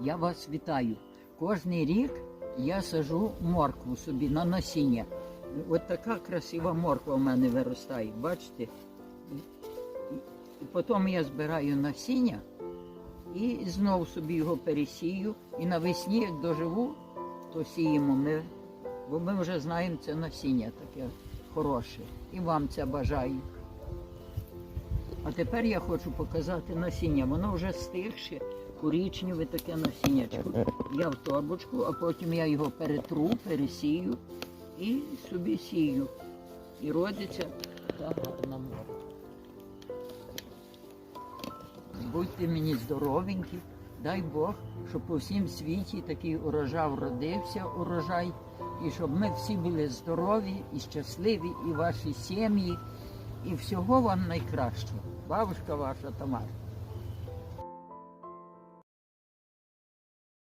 я вас вітаю. Кожний рік я сажу моркву собі на насіння. От така красива морква в мене виростає, бачите? Потім я збираю насіння і знову собі його пересію. І навесні, як доживу, то сіємо ми, бо ми вже знаємо це насіння таке хороше. І вам це бажаю. А тепер я хочу показати насіння. Воно вже стигше, корічневе таке насіннячко. Я в торбочку, а потім я його перетру, пересію і собі сію. І родиться та гарна морква. Будьте мені здоровенькі, дай Бог, щоб по всім світі такий урожай вродився, урожай, і щоб ми всі були здорові і щасливі, і ваші сім'ї, і всього вам найкращого. Бабушка ваша Тамара.